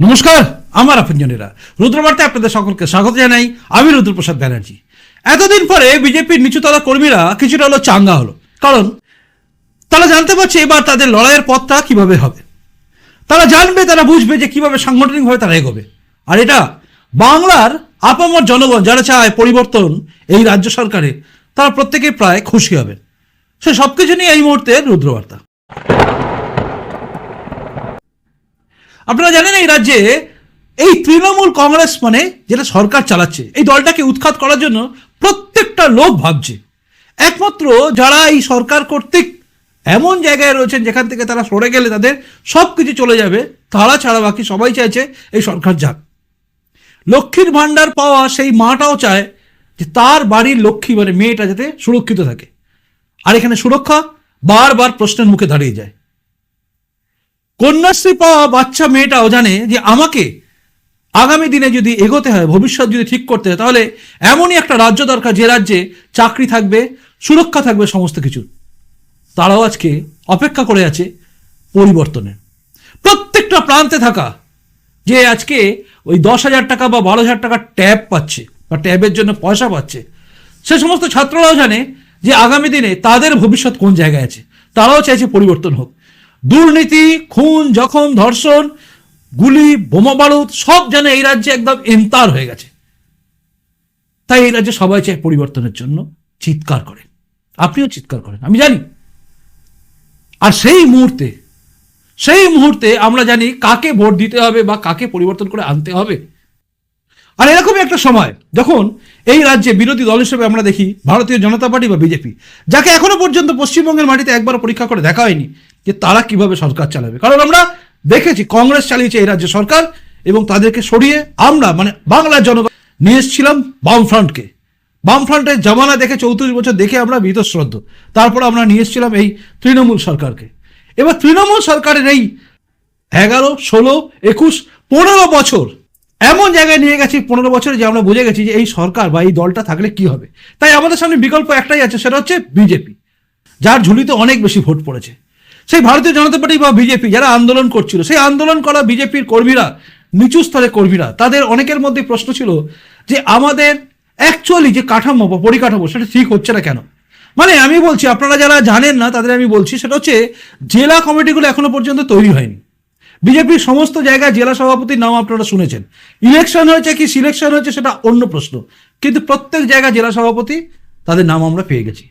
নমস্কার, আমার আপনজনেরা। রুদ্রবার্তায় আপনাদের সকলকে স্বাগত জানাই। আমি রুদ্রপ্রসাদ ব্যানার্জি। এতদিন পরে বিজেপির নিচুতলা কর্মীরা কিছুটা হলো চাঙ্গা হলো। কারণ তারা জানতে পারছে এবার তাদের লড়াইয়ের পথটা কীভাবে হবে। তারা জানবে, তারা বুঝবে যে কীভাবে সাংগঠনিকভাবে তারা এগোবে। আর এটা বাংলার আপামর জনগণ যারা চায় পরিবর্তন এই রাজ্য সরকারে, তারা প্রত্যেকেই প্রায় খুশি হবে। সে সব কিছু নিয়ে এই মুহূর্তে রুদ্রবার্তা। আপনারা জানেন এই রাজ্যে এই তৃণমূল কংগ্রেস মানে যেটা সরকার চালাচ্ছে, এই দলটাকে উৎখাত করার জন্য প্রত্যেকটা লোক ভাবছে। একমাত্র যারা এই সরকার কর্তৃক এমন জায়গায় রয়েছেন যেখান থেকে তারা সরে গেলে তাদের সব কিছু চলে যাবে, তারা ছাড়া বাকি সবাই চাইছে এই সরকার যাক। লক্ষ্মীর ভাণ্ডার পাওয়া সেই মাটাও চায় যে তার বাড়ির লক্ষ্মী মানে মেয়েটা যাতে সুরক্ষিত থাকে। আর এখানে সুরক্ষা বারবার প্রশ্নের মুখে দাঁড়িয়ে যায়। কন্যাশ্রী পাওয়া বাচ্চা মেয়েটাও জানে যে আমাকে আগামী দিনে যদি এগোতে হয়, ভবিষ্যৎ যদি ঠিক করতে হয়, তাহলে এমনই একটা রাজ্য দরকার যে রাজ্যে চাকরি থাকবে, সুরক্ষা থাকবে সমস্ত কিছু। তারাও আজকে অপেক্ষা করে আছে পরিবর্তনের প্রত্যেকটা প্রান্তে থাকা যে আজকে ওই দশ হাজার টাকা বা বারো হাজার টাকা ট্যাব পাচ্ছে বা ট্যাবের জন্য পয়সা পাচ্ছে, সে সমস্ত ছাত্ররাও জানে যে আগামী দিনে তাদের ভবিষ্যৎ কোন জায়গায় আছে। তারাও চাইছে পরিবর্তন হোক। দুর্নীতি, খুন, জখম, ধর্ষণ, গুলি, বোমা বারুদ, সব যেন এই রাজ্যে একদম এন্তার হয়ে গেছে। তাই এই রাজ্যে সবাই চায় পরিবর্তনের জন্য চিৎকার করে আপনিও চিৎকার করেন, আমি জানি। আর সেই মুহূর্তে সেই মুহূর্তে আমরা জানি কাকে ভোট দিতে হবে বা কাকে পরিবর্তন করে আনতে হবে। আর এরকমই একটা সময়, যখন এই রাজ্যে বিরোধী দল হিসেবে আমরা দেখি, ভারতীয় জনতা পার্টি বা বিজেপি, যাকে এখনও পর্যন্ত পশ্চিমবঙ্গের মাটিতে একবার পরীক্ষা করে দেখা হয়নি যে তারা কীভাবে সরকার চালাবে। কারণ আমরা দেখেছি কংগ্রেস চালিয়েছে এই রাজ্য সরকার এবং তাদেরকে সরিয়ে আমরা মানে বাংলার জনগণ নিয়ে এসেছিলাম বামফ্রন্টকে। বামফ্রন্টের জমানা দেখে চৌত্রিশ বছর দেখে আমরা বীতশ্রদ্ধ। তারপর আমরা নিয়ে এসেছিলাম এই তৃণমূল সরকারকে। এবার তৃণমূল সরকারের এই এগারো, ষোলো, একুশ, পনেরো বছর এমন জায়গায় নিয়ে গেছি, পনেরো বছরে যে আমরা বুঝে গেছি যে এই সরকার বা এই দলটা থাকলে কি হবে। তাই আমাদের সামনে বিকল্প একটাই আছে, সেটা হচ্ছে বিজেপি, যার ঝুলিতে অনেক বেশি ভোট পড়েছে। সেই ভারতীয় জনতা পার্টি বা বিজেপি যারা আন্দোলন করছিল, সেই আন্দোলন করা বিজেপির কর্মীরা, নিচু স্তরের কর্মীরা, তাদের অনেকের মধ্যে প্রশ্ন ছিল যে আমাদের অ্যাকচুয়ালি যে কাঠামো বা পরিকাঠামো সেটা ঠিক হচ্ছে না কেন? মানে আমি বলছি, আপনারা যারা জানেন না, তাদের আমি বলছি সেটা হচ্ছে জেলা কমিটিগুলো এখনও পর্যন্ত তৈরি হয়নি। বিজেপির সমস্ত জায়গায় জেলা সভাপতির নাম আপনারা শুনেছেন। ইলেকশন হয়েছে কি সিলেকশন হয়েছে সেটা অন্য প্রশ্ন। কিন্তু প্রত্যেক জায়গায় জেলা সভাপতি, তাদের নাম আমরা পেয়ে গেছি।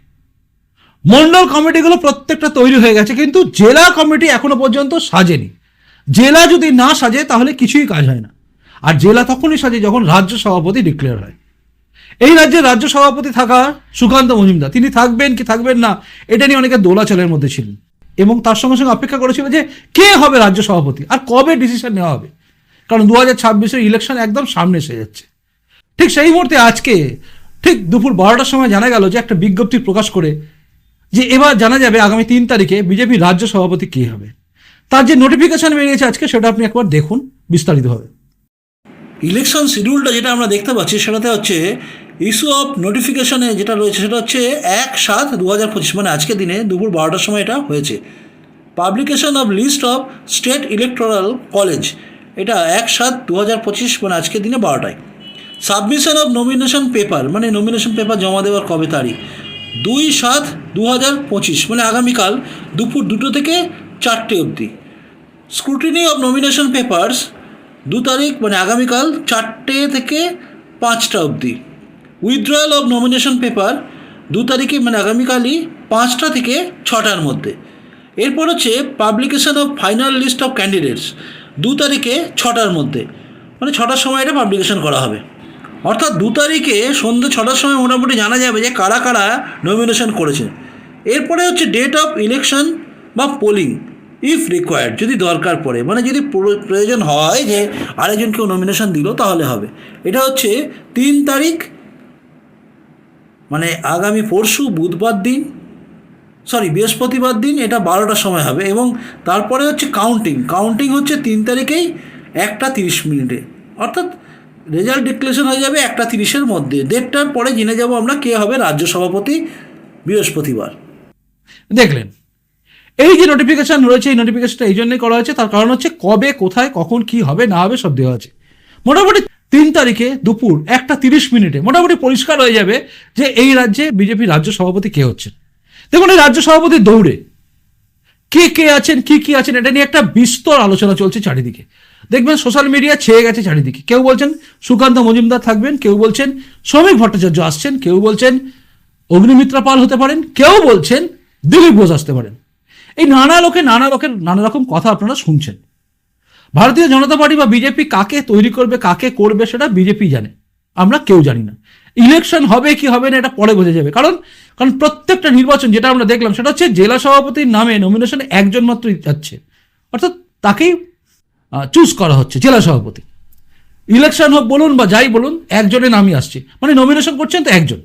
মন্ডল কমিটিগুলো প্রত্যেকটা তৈরি হয়ে গেছে, কিন্তু জেলা কমিটি এখনও পর্যন্ত সাজেনি। জেলা যদি না সাজে, তাহলে কিছুই কাজ হয় না। আর জেলা তখনই সাজে যখন রাজ্য সভাপতি ডিক্লেয়ার হয়। এই রাজ্যের রাজ্য সভাপতি থাকা সুকান্ত মজুমদার, তিনি থাকবেন কি থাকবেন না, এটা নিয়ে অনেকে দোলাচলের মধ্যে ছিলেন। এবং তার সঙ্গে সঙ্গে অপেক্ষা করেছিল যে কে হবে রাজ্য সভাপতি, আর কবে ডিসিশন নেওয়া হবে। কারণ দু হাজার ছাব্বিশের ইলেকশন একদম সামনে এসে যাচ্ছে। ঠিক সেই মুহূর্তে আজকে, ঠিক দুপুর বারোটার সময় জানা গেল যে একটা বিজ্ঞপ্তি প্রকাশ করে যে এবার জানা যাবে আগামী তিন তারিখে বিজেপি রাজ্য সভাপতি কে হবে। তার যে নোটিফিকেশন বেরিয়েছে আজকে, সেটা আপনি একবার দেখুন বিস্তারিতভাবে। ইলেকশন শিডিউলটা যেটা আমরা দেখতে পাচ্ছি, সেটাতে হচ্ছে ইস্যু অফ নোটিফিকেশনে যেটা রয়েছে, সেটা হচ্ছে এক সাত দু হাজার পঁচিশ মানে আজকের দিনে দুপুর বারোটার সময় এটা হয়েছে। Publication of list of state electoral college এটা এক সাত দু হাজার পঁচিশ মানে আজকের দিনে বারোটায়। সাবমিশন অফ নমিনেশন পেপার মানে নমিনেশন পেপার জমা দেওয়ার কবে তারিখ? দুই সাত দু হাজার পঁচিশ মানে আগামীকাল দুপুর দুটো থেকে চারটে অবধি। স্ক্রুটিনি অফ নমিনেশন পেপার্স দু তারিখ মানে আগামীকাল চারটে থেকে পাঁচটা অবধি। উইথড্রয়াল অফ নমিনেশন পেপার দু তারিখে মানে আগামীকালই পাঁচটা থেকে ছটার মধ্যে। এরপর হচ্ছে publication of final list of candidates দু তারিখে ছটার মধ্যে। মানে ছটার সময় এটা পাবলিকেশন করা হবে। অর্থাৎ দু তারিখে সন্ধ্যে ছটার সময় মোটামুটি জানা যাবে যে কারা কারা নমিনেশন করেছে। এরপরে হচ্ছে ডেট অফ ইলেকশন বা পোলিং ইফ রিকোয়ার্ড যদি দরকার পড়ে। মানে যদি প্রয়োজন হয় যে আরেকজন কেউ নমিনেশন দিল, তাহলে হবে। এটা হচ্ছে তিন তারিখ মানে আগামী পরশু বুধবার দিন সরি বৃহস্পতিবার দিন, এটা বারোটার সময় হবে। এবং তারপরে হচ্ছে কাউন্টিং কাউন্টিং হচ্ছে তিন তারিখেই একটা তিরিশ মিনিটে। অর্থাৎ রেজাল্ট ডিক্লেশন হয়ে যাবে একটা তিরিশের মধ্যে। দেড়টার পরে জেনে যাব আমরা কে হবে রাজ্য সভাপতি বৃহস্পতিবার। দেখলেন, এই যে নোটিফিকেশন রয়েছে, এই নোটিফিকেশনটা এই জন্যই করা হয়েছে, তার কারণ হচ্ছে কবে, কোথায়, কখন, কি হবে, না হবে, সব দেওয়া আছে। মোটামুটি তিন তারিখে দুপুর একটা তিরিশ মিনিটে মোটামুটি পরিষ্কার হয়ে যাবে যে এই রাজ্যে বিজেপি রাজ্য সভাপতি কে হচ্ছেন। দেখুন, এই রাজ্য সভাপতি দৌড়ে। কে কে আছেন, কি কি আছেন, এটা নিয়ে একটা বিস্তর আলোচনা চলছে চারিদিকে। দেখবেন সোশ্যাল মিডিয়া ছেয়ে গেছে চারিদিকে। কেউ বলছেন সুকান্ত মজুমদার থাকবেন, কেউ বলছেন শ্রমিক ভট্টাচার্য আসছেন, কেউ বলছেন অগ্নিমিত্রা পাল হতে পারেন, কেউ বলছেন দিলীপ ঘোষ আসতে পারেন। এই নানা লোকে নানা লোকের নানা রকম কথা আপনারা শুনছেন। ভারতীয় জনতা পার্টি বা বিজেপি কাকে তৈরি করবে, কাকে করবে সেটা বিজেপি জানে। আমরা কেউ জানি না। ইলেকশন হবে কি হবে না এটা পরে বোঝা যাবে। কারণ কারণ প্রত্যেকটা নির্বাচন যেটা আমরা দেখলাম সেটা হচ্ছে জেলা সভাপতির নামে নমিনেশনে একজন মাত্রই যাচ্ছে। অর্থাৎ তাকেই চুজ করা হচ্ছে, জেলা সভাপতি। ইলেকশন হোক বলুন বা যাই বলুন, একজনের নামই আসছে। মানে নমিনেশন করছেন তো একজন।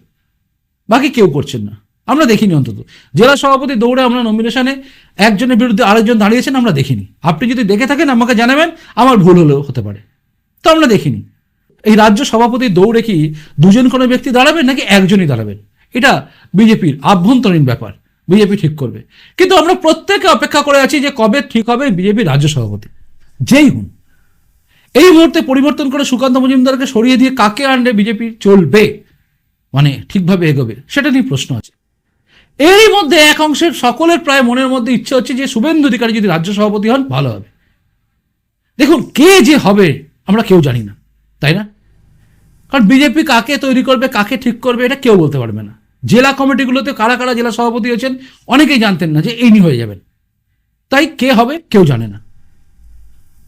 বাকি কেউ করছেন না। আমরা দেখিনি অন্তত। জেলা সভাপতি দৌড়ে আমরা নমিনেশনে একজনের বিরুদ্ধে আরেকজন দাঁড়িয়েছেন, আমরা দেখিনি। আপনি যদি দেখে থাকেন, আমাকে জানাবেন, আমার ভুল হলেও হতে পারে। তো আমরা দেখিনি। এই রাজ্য সভাপতি দৌড়ে কি দুজন কোনো ব্যক্তি দাঁড়াবেন, নাকি একজনই দাঁড়াবেন? এটা বিজেপির আভ্যন্তরীণ ব্যাপার। বিজেপি ঠিক করবে। কিন্তু আমরা প্রত্যেকে অপেক্ষা করে আছি যে কবে ঠিক হবে বিজেপির রাজ্য সভাপতি। যেই হুন এই মুহূর্তে পরিবর্তন করে সুকান্ত মজুমদারকে সরিয়ে দিয়ে কাকে আনলে বিজেপি চলবে? মানে ঠিকভাবে এগোবে, সেটা নিয়ে প্রশ্ন আছে। এরই মধ্যে এক অংশের সকলের প্রায় মনের মধ্যে ইচ্ছে হচ্ছে যে শুভেন্দু অধিকারী যদি রাজ্য সভাপতি হন, ভালো হবে। দেখুন, কে যে হবে আমরা কেউ জানি না, তাই না? কারণ বিজেপি কাকে তৈরি করবে, কাকে ঠিক করবে, এটা কেউ বলতে পারবে না। জেলা কমিটিগুলোতে কারা কারা জেলা সভাপতি হয়েছেন, অনেকেই জানতেন না যে ইনি হয়ে যাবেন। তাই কে হবে, কেউ জানে না।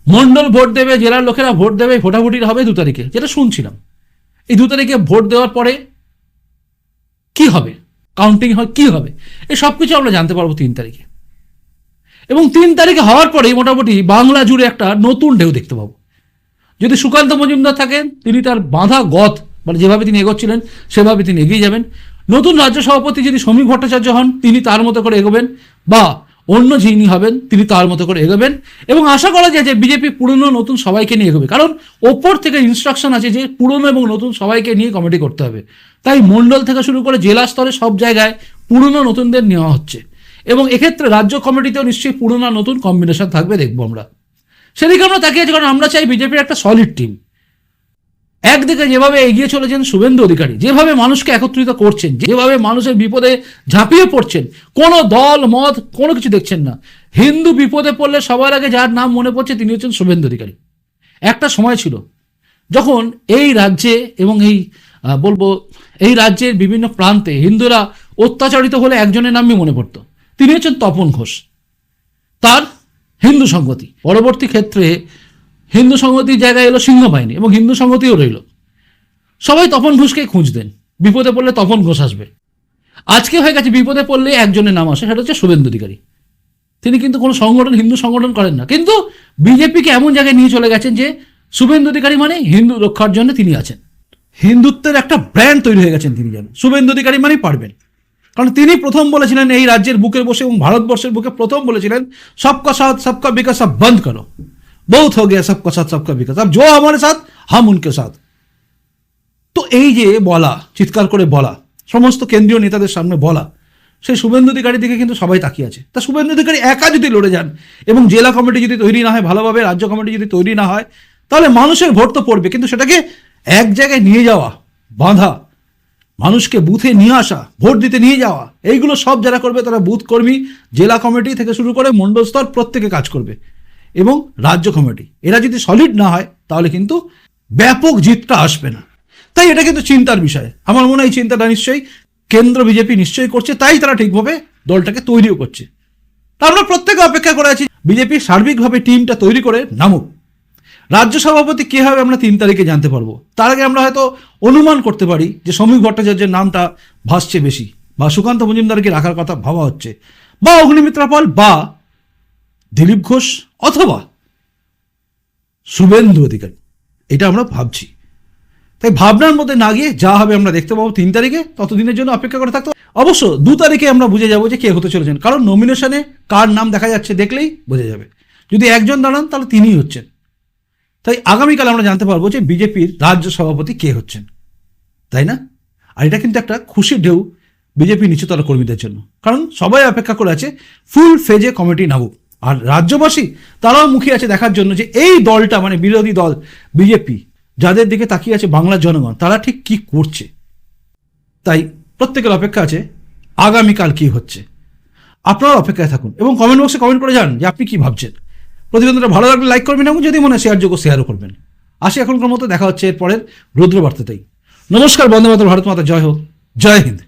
মন্ডল ভোট দেবে, জেলার লোকেরা ভোট দেবে, ভোটাভুটির হবে দু তারিখে, যেটা শুনছিলাম। এই দু তারিখে ভোট দেওয়ার পরে কি হবে? কাউন্টিং হয়, কি হবে? এই সব কিছু আমরা জানতে পারব তিন তারিখে। এবং তিন তারিখে হওয়ার পরেই মোটামুটি বাংলা জুড়ে একটা নতুন ঢেউ দেখতে পাবো। যদি সুকান্ত মজুমদার থাকেন, তিনি তার বাঁধা গথ মানে যেভাবে তিনি এগোচ্ছিলেন, সেভাবে তিনি এগিয়ে যাবেন। নতুন রাজ্য সভাপতি যদি শ্রমিক ভট্টাচার্য হন, তিনি তার মতো করে এগোবেন। বা অন্য যিনি হবেন, তিনি তার মতো করে এগোবেন। এবং আশা করা যায় যে বিজেপি পুরনো নতুন সবাইকে নিয়ে এগোবে। কারণ ওপর থেকে ইনস্ট্রাকশন আছে যে পুরনো এবং নতুন সবাইকে নিয়ে কমিটি করতে হবে। তাই মণ্ডল থেকে শুরু করে জেলা স্তরে সব জায়গায় পুরনো নতুনদের নেওয়া হচ্ছে। এবং এক্ষেত্রে রাজ্য কমিটিতেও নিশ্চয়ই পুরনো নতুন কম্বিনেশন থাকবে, দেখব আমরা। সেদিকে আমরা তাকিয়ে কারণ আমরা চাই বিজেপির একটা সলিড টিম একদিকে যেভাবে এগিয়ে চলেছেন শুভেন্দু অধিকারী, যেভাবে মানুষকে একত্রিত করছেন, যেভাবে মানুষের বিপদে ঝাঁপিয়ে পড়ছেন, কোনো দল, মত, কোনো কিছু দেখছেন না। হিন্দু বিপদে পড়লে সবার আগে যার নাম মনে পড়ছে তিনি হচ্ছেন শুভেন্দু অধিকারী। একটা সময় ছিল, যখন এই রাজ্যে এবং এই বলব, এই রাজ্যের বিভিন্ন প্রান্তে হিন্দুরা অত্যাচারিত হলে একজনের নামই মনে পড়তো। তিনি হচ্ছেন তপন ঘোষ, তার হিন্দু সংগতি। পরবর্তী ক্ষেত্রে হিন্দু সংগতির জায়গায় এলো সিংহ বাহিনী এবং হিন্দু সংগতিও রইল। সবাই তপন ঘোষকেই খুঁজতেন। বিপদে পড়লে তপন ঘোষ আসবে। আজকে হয়ে গেছে বিপদে পড়লে একজনের নাম আসে, সেটা হচ্ছে শুভেন্দু অধিকারী। তিনি কিন্তু কোনো সংগঠন, হিন্দু সংগঠন করেন না। কিন্তু বিজেপিকে এমন জায়গায় নিয়ে চলে গেছেন যে শুভেন্দু অধিকারী মানে হিন্দু রক্ষার জন্য তিনি আছেন। হিন্দুত্বের একটা ব্র্যান্ড তৈরি হয়ে গেছেন তিনি যেন। শুভেন্দু অধিকারী মানেই পারবেন। কারণ তিনি প্রথম বলেছিলেন, এই রাজ্যের বুকে বসে এবং ভারতবর্ষের বুকে প্রথম বলেছিলেন, সবকা সাথ, সবকা বিকাশ, সব বন্ধ করো। বহুত হো গিয়া সবকা সাথ সবকা বিকাশ अब जो हमारे साथ हम उनके साथ তো এই যে বলা চিৎকার করে বলা সমস্ত কেন্দ্রীয় নেতাদের সামনে বলা সেই শুভেন্দু অধিকারীর দিকে কিন্তু সবাই তাকিয়ে আছে তা শুভেন্দু অধিকারী একা যদি লড়ে যান এবং জেলা কমিটি যদি তৈরি না হয় ভালোভাবে রাজ্য কমিটি যদি তৈরি না হয় তাহলে মানুষের ভোট তো পড়বে কিন্তু সেটাকে এক জায়গায় নিয়ে যাওয়া বাঁধা মানুষকে বুথে নিয়ে আসা ভোট দিতে নিয়ে যাওয়া এইগুলো সব যারা করবে তারা বুথ কর্মী জেলা কমিটি থেকে শুরু করে মণ্ডল স্তর প্রত্যেকে কাজ করবে এবং রাজ্য কমিটি। এরা যদি সলিড না হয়, তাহলে কিন্তু ব্যাপক জিতটা আসবে না। তাই এটা কিন্তু চিন্তার বিষয়। আমার মনে হয় চিন্তাটা নিশ্চয়ই কেন্দ্র, বিজেপি নিশ্চয়ই করছে, তাই তারা ঠিকভাবে দলটাকে তৈরিও করছে। তা আমরা প্রত্যেকে অপেক্ষা করে আছি, বিজেপি সার্বিকভাবে টিমটা তৈরি করে নামুক। রাজ্য সভাপতি কে হবে আমরা তিন তারিখে জানতে পারব। তার আগে আমরা হয়তো অনুমান করতে পারি যে শ্রমিক ভট্টাচার্যের নামটা ভাসছে বেশি, বা সুকান্ত মজুমদারকে রাখার কথা ভাবা হচ্ছে, বা অগ্নিমিত্রা পাল, বা দিলীপ ঘোষ অথবা শুভেন্দু অধিকারী, এটা আমরা ভাবছি। তাই ভাবনার মধ্যে না গিয়ে যা হবে আমরা দেখতে পাবো তিন তারিখে, ততদিনের জন্য অপেক্ষা করে থাকতে। অবশ্য দু তারিখে আমরা বুঝে যাব যে কে হতে চলেছেন, কারণ নমিনেশনে কার নাম দেখা যাচ্ছে দেখলেই বোঝা যাবে। যদি একজন দাঁড়ান, তাহলে তিনিই হচ্ছেন। তাই আগামীকাল আমরা জানতে পারব যে বিজেপির রাজ্য সভাপতি কে হচ্ছেন। তাই না? আর এটা কিন্তু একটা খুশি ঢেউ বিজেপি নিচুতলা কর্মীদের জন্য। কারণ সবাই অপেক্ষা করে আছে ফুল ফেজে কমিটি নামুক। আর রাজ্যবাসী তারাও মুখিয়ে আছে দেখার জন্য যে এই দলটা মানে বিরোধী দল বিজেপি যাদের দিকে তাকিয়ে আছে বাংলার জনগণ, তারা ঠিক কি করছে? তাই প্রত্যেকের অপেক্ষা আছে আগামীকাল কি হচ্ছে। আপনারা অপেক্ষায় থাকুন এবং কমেন্ট বক্সে কমেন্ট করে যান যে আপনি কি ভাবছেন। প্রতিবেদনটা ভালো লাগলে লাইক করবেন এবং যদি মনে হয় শেয়ারযোগ্য শেয়ারও করবেন। আসি এখনকার মতো, দেখা হচ্ছে এরপরের রুদ্রবার্তাতেই। নমস্কার, বন্দে মাতর ভারত মাতা, জয় হোক, জয় হিন্দ।